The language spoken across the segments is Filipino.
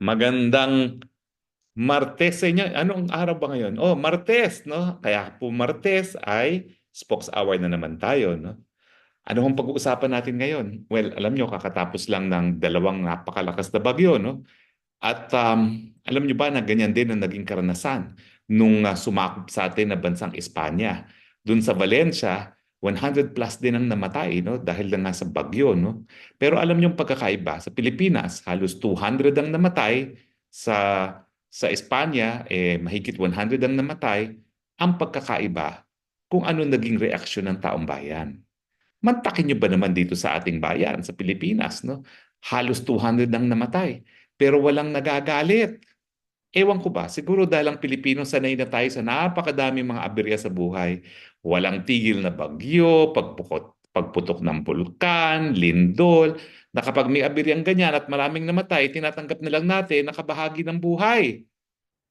Magandang Martes sa inyo. Anong araw ba ngayon? Oh, Martes, no? Kaya po Martes ay Spokes Hour na naman tayo, no? Ano ang pag-uusapan natin ngayon? Well, alam nyo, kakatapos lang ng dalawang napakalakas na bagyo, no? At um, alam nyo ba na ganyan din ang naging karanasan nung uh, sumakop sa atin na bansang Espanya. Doon sa Valencia, 100 plus din ang namatay no dahil lang nga sa bagyo no. Pero alam niyo yung pagkakaiba sa Pilipinas, halos 200 ang namatay sa sa Espanya eh mahigit 100 ang namatay. Ang pagkakaiba kung ano naging reaksyon ng taong bayan. Mantakin niyo ba naman dito sa ating bayan sa Pilipinas no? Halos 200 ang namatay pero walang nagagalit. Ewan ko ba, siguro dahil ang Pilipino sanay na tayo sa napakadaming mga aberya sa buhay walang tigil na bagyo, pagpukot, pagputok ng bulkan, lindol, na kapag may abiryang ganyan at maraming namatay, tinatanggap na lang natin na kabahagi ng buhay.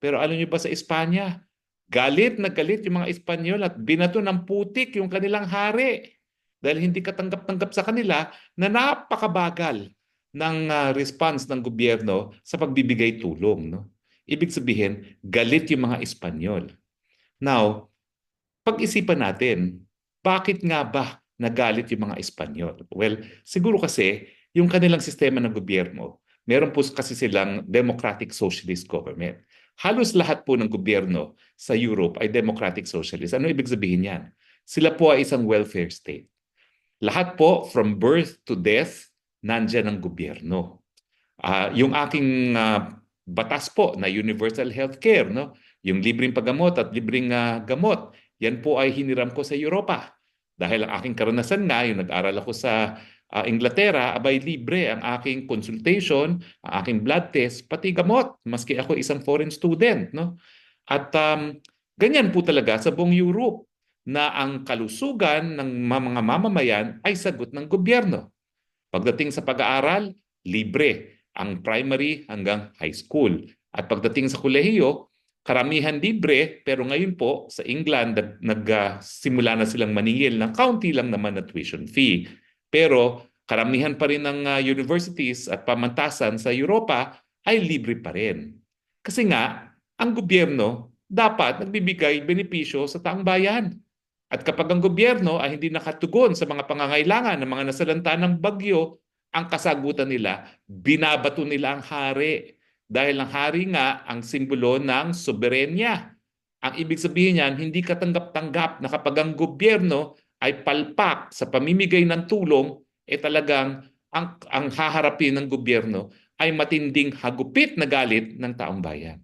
Pero alam niyo ba sa Espanya, galit na galit yung mga Espanyol at binato ng putik yung kanilang hari dahil hindi katanggap-tanggap sa kanila na napakabagal ng uh, response ng gobyerno sa pagbibigay tulong. No? Ibig sabihin, galit yung mga Espanyol. Now, pag-isipan natin, bakit nga ba nagalit yung mga Espanyol? Well, siguro kasi yung kanilang sistema ng gobyerno, meron po kasi silang democratic socialist government. Halos lahat po ng gobyerno sa Europe ay democratic socialist. Ano ibig sabihin yan? Sila po ay isang welfare state. Lahat po, from birth to death, nandyan ang gobyerno. Uh, yung aking uh, batas po na universal healthcare, no? yung libreng paggamot at libreng uh, gamot, yan po ay hiniram ko sa Europa. Dahil ang aking karanasan nga, yung nag-aral ako sa uh, Inglaterra, abay libre ang aking consultation, ang aking blood test, pati gamot, maski ako isang foreign student. No? At um, ganyan po talaga sa buong Europe na ang kalusugan ng mga mamamayan ay sagot ng gobyerno. Pagdating sa pag-aaral, libre ang primary hanggang high school. At pagdating sa kolehiyo, karamihan libre pero ngayon po sa England nagsimula na silang maningil ng county lang naman na tuition fee. Pero karamihan pa rin ng uh, universities at pamantasan sa Europa ay libre pa rin. Kasi nga, ang gobyerno dapat nagbibigay benepisyo sa taong bayan. At kapag ang gobyerno ay hindi nakatugon sa mga pangangailangan ng mga nasalanta ng bagyo, ang kasagutan nila, binabato nila ang hari dahil ang hari nga ang simbolo ng soberenya. Ang ibig sabihin niyan, hindi katanggap-tanggap na kapag ang gobyerno ay palpak sa pamimigay ng tulong, eh talagang ang, ang haharapin ng gobyerno ay matinding hagupit na galit ng taong bayan.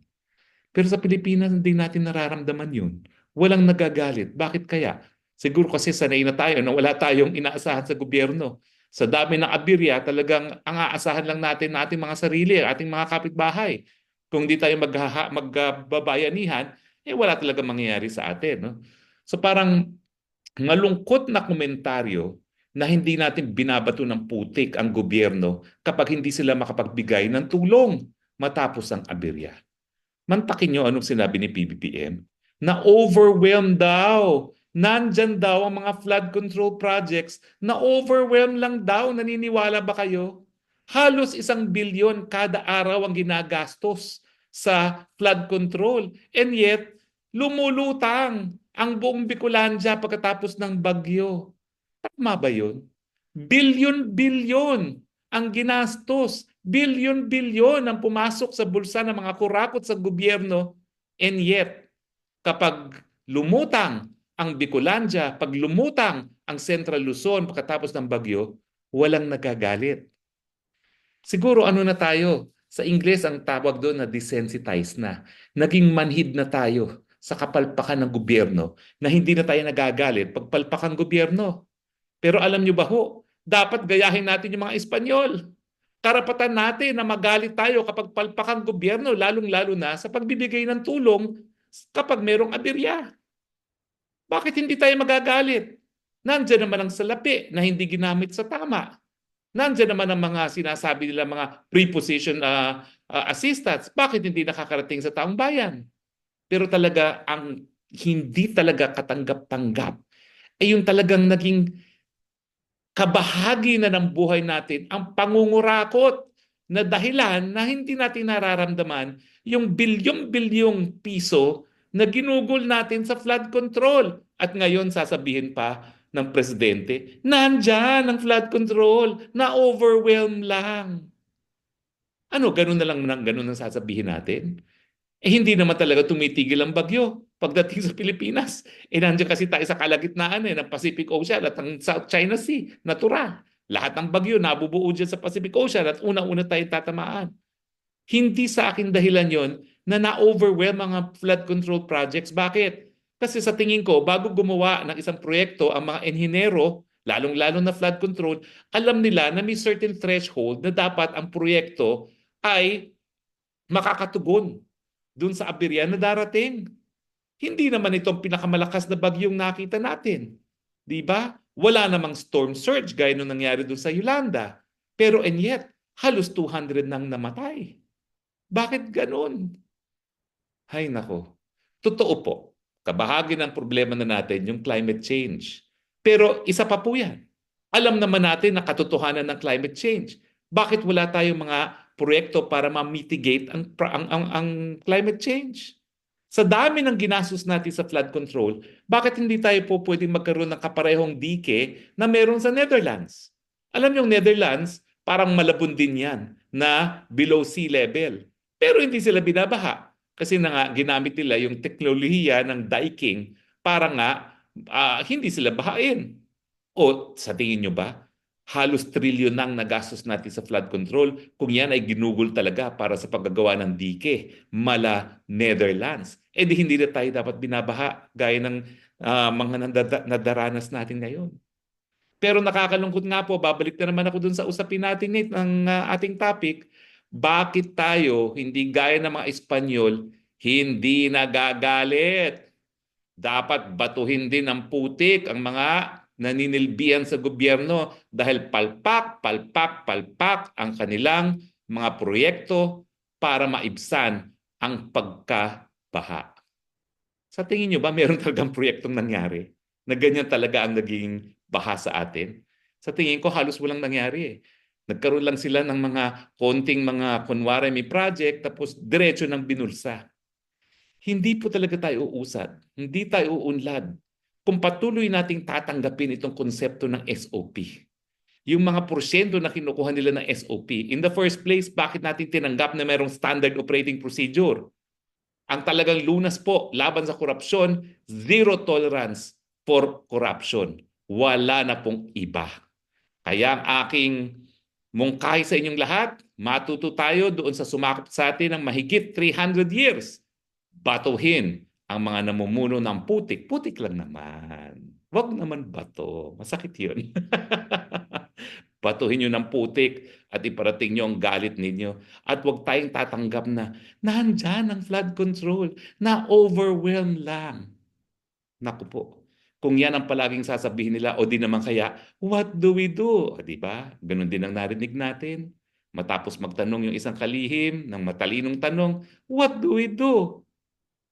Pero sa Pilipinas, hindi natin nararamdaman yun. Walang nagagalit. Bakit kaya? Siguro kasi sanay na tayo na wala tayong inaasahan sa gobyerno sa dami ng abirya, talagang ang aasahan lang natin na ating mga sarili, ating mga kapitbahay. Kung hindi tayo maghaha, magbabayanihan, eh wala talaga mangyayari sa atin. No? So parang malungkot na komentaryo na hindi natin binabato ng putik ang gobyerno kapag hindi sila makapagbigay ng tulong matapos ang abirya. Mantakin nyo anong sinabi ni PBBM? Na overwhelmed daw Nandyan daw ang mga flood control projects na overwhelm lang daw. Naniniwala ba kayo? Halos isang bilyon kada araw ang ginagastos sa flood control. And yet, lumulutang ang buong Bicolandia pagkatapos ng bagyo. Tama ba yun? Bilyon-bilyon ang ginastos. Bilyon-bilyon ang pumasok sa bulsa ng mga kurakot sa gobyerno. And yet, kapag lumutang ang Bicolandia, pag lumutang ang Central Luzon pagkatapos ng bagyo, walang nagagalit. Siguro ano na tayo, sa Ingles ang tawag doon na desensitized na. Naging manhid na tayo sa kapalpakan ng gobyerno na hindi na tayo nagagalit pag palpakan gobyerno. Pero alam nyo ba ho, dapat gayahin natin yung mga Espanyol. Karapatan natin na magalit tayo kapag palpakan gobyerno, lalong-lalo na sa pagbibigay ng tulong kapag merong aberya. Bakit hindi tayo magagalit? Nandiyan naman ang salapi na hindi ginamit sa tama. Nandiyan naman ang mga sinasabi nila mga preposition uh, uh, assistants. Bakit hindi nakakarating sa taong bayan? Pero talaga ang hindi talaga katanggap-tanggap ay yung talagang naging kabahagi na ng buhay natin ang pangungurakot na dahilan na hindi natin nararamdaman yung bilyong-bilyong piso na ginugol natin sa flood control. At ngayon sasabihin pa ng presidente, nandyan ang flood control, na-overwhelm lang. Ano, ganun na lang ganun ang sasabihin natin? Eh hindi naman talaga tumitigil ang bagyo pagdating sa Pilipinas. Eh nandiyan kasi tayo sa kalagitnaan eh, ng Pacific Ocean at ang South China Sea, natural. Lahat ng bagyo nabubuo dyan sa Pacific Ocean at una-una tayo tatamaan. Hindi sa akin dahilan yon na na-overwhelm mga flood control projects. Bakit? Kasi sa tingin ko, bago gumawa ng isang proyekto, ang mga enhinero, lalong-lalo na flood control, alam nila na may certain threshold na dapat ang proyekto ay makakatugon dun sa aberya na darating. Hindi naman itong pinakamalakas na bagyong nakita natin. Di ba? Wala namang storm surge gaya nung nangyari dun sa Yolanda. Pero and yet, halos 200 nang namatay. Bakit ganun? Hay nako. Totoo po, kabahagi ng problema na natin yung climate change. Pero isa pa po yan. Alam naman natin na katotohanan ng climate change. Bakit wala tayong mga proyekto para ma-mitigate ang, ang, ang, ang climate change? Sa dami ng ginastos natin sa flood control, bakit hindi tayo po pwedeng magkaroon ng kaparehong dike na meron sa Netherlands? Alam niyo, Netherlands, parang malabon din yan na below sea level. Pero hindi sila binabaha kasi na nga ginamit nila yung teknolohiya ng diking para nga uh, hindi sila bahain. O sa tingin nyo ba, halos trilyon nang nagastos natin sa flood control kung yan ay ginugol talaga para sa paggagawa ng dike mala Netherlands. Eh di hindi na tayo dapat binabaha gaya ng uh, mga nadaranas natin ngayon. Pero nakakalungkot nga po, babalik na naman ako dun sa usapin natin Nate, ng uh, ating topic, bakit tayo hindi gaya ng mga Espanyol hindi nagagalit? Dapat batuhin din ng putik ang mga naninilbihan sa gobyerno dahil palpak, palpak, palpak ang kanilang mga proyekto para maibsan ang pagkabaha. Sa tingin nyo ba meron talagang proyektong nangyari na ganyan talaga ang naging baha sa atin? Sa tingin ko halos walang nangyari eh. Nagkaroon lang sila ng mga konting mga kunwari may project tapos diretso ng binulsa. Hindi po talaga tayo uusad. Hindi tayo uunlad kung patuloy nating tatanggapin itong konsepto ng SOP. Yung mga porsyento na kinukuha nila ng SOP. In the first place, bakit natin tinanggap na mayroong standard operating procedure? Ang talagang lunas po laban sa korupsyon, zero tolerance for corruption. Wala na pong iba. Kaya ang aking mungkahi sa inyong lahat, matuto tayo doon sa sumakop sa atin ng mahigit 300 years. Batuhin ang mga namumuno ng putik, putik lang naman. Huwag naman bato. Masakit yun. Batuhin nyo ng putik at iparating nyo ang galit ninyo. At huwag tayong tatanggap na nandyan ang flood control, na overwhelm lang. Naku po. Kung yan ang palaging sasabihin nila, o di naman kaya, what do we do? O, di ba? Ganon din ang narinig natin. Matapos magtanong yung isang kalihim ng matalinong tanong, what do we do?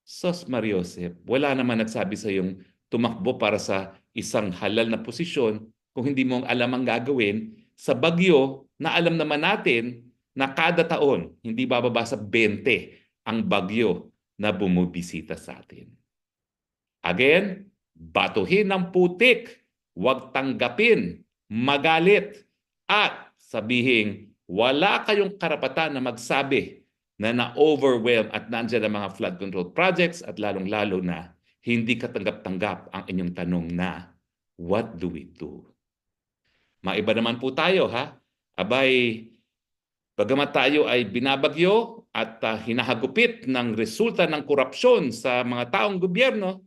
Sos Mariosep, wala naman nagsabi sa yung tumakbo para sa isang halal na posisyon kung hindi mo alam ang gagawin sa bagyo na alam naman natin na kada taon hindi bababa sa 20 ang bagyo na bumubisita sa atin. Again, batuhin ng putik, huwag tanggapin, magalit, at sabihin, wala kayong karapatan na magsabi na na-overwhelm at nandiyan ang mga flood control projects at lalong-lalo na hindi katanggap-tanggap ang inyong tanong na what do we do? Maiba naman po tayo ha. Abay, bagamat tayo ay binabagyo at uh, hinahagupit ng resulta ng korupsyon sa mga taong gobyerno,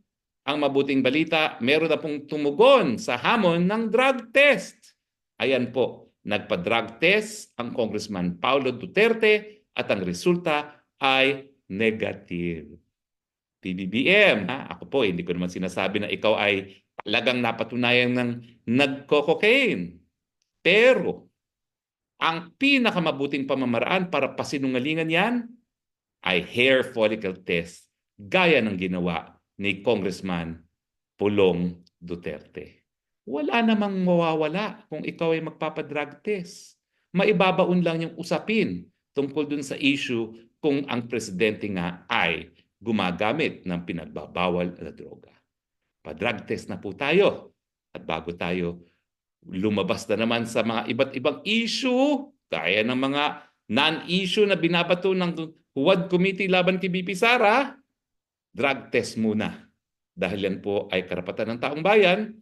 ang mabuting balita, meron na pong tumugon sa hamon ng drug test. Ayan po, nagpa-drug test ang Congressman Paulo Duterte at ang resulta ay negative. PBBM, ha? ako po, hindi ko naman sinasabi na ikaw ay talagang napatunayan ng nagko-cocaine. Pero, ang pinakamabuting pamamaraan para pasinungalingan yan ay hair follicle test gaya ng ginawa ni Congressman Pulong Duterte. Wala namang mawawala kung ikaw ay magpapadrug test. maibabaon lang yung usapin tungkol dun sa issue kung ang presidente nga ay gumagamit ng pinagbabawal na droga. Pa-drug test na po tayo. At bago tayo lumabas na naman sa mga iba't ibang issue, kaya ng mga non-issue na binabato ng Huwad Committee laban kay BP Sara, drug test muna. Dahil yan po ay karapatan ng taong bayan,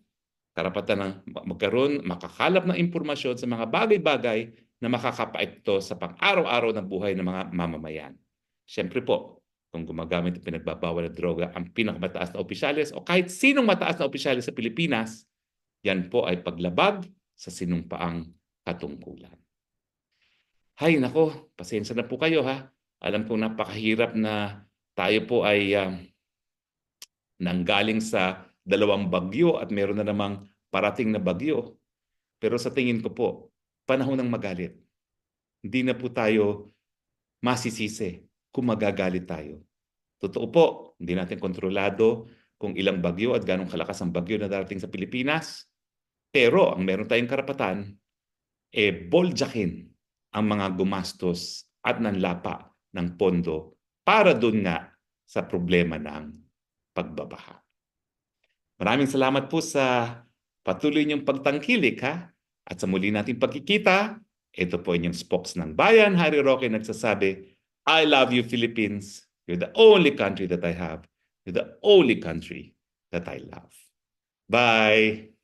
karapatan ng magkaroon, makakalap ng impormasyon sa mga bagay-bagay na makakapaekto sa pang-araw-araw ng buhay ng mga mamamayan. Siyempre po, kung gumagamit ng pinagbabawal na droga ang pinakamataas na opisyalis o kahit sinong mataas na opisyalis sa Pilipinas, yan po ay paglabag sa sinumpaang katungkulan. Hay nako, pasensya na po kayo ha. Alam ko napakahirap na tayo po ay um, nanggaling sa dalawang bagyo at meron na namang parating na bagyo. Pero sa tingin ko po, panahon ng magalit. Hindi na po tayo masisisi kung magagalit tayo. Totoo po, hindi natin kontrolado kung ilang bagyo at ganong kalakas ang bagyo na darating sa Pilipinas. Pero ang meron tayong karapatan, eh boljakin ang mga gumastos at nanlapa ng pondo para doon nga sa problema ng pagbabaha. Maraming salamat po sa patuloy niyong pagtangkilik ha. At sa muli nating pagkikita, ito po inyong spokes ng bayan, Harry Roque nagsasabi, I love you Philippines. You're the only country that I have. You're the only country that I love. Bye!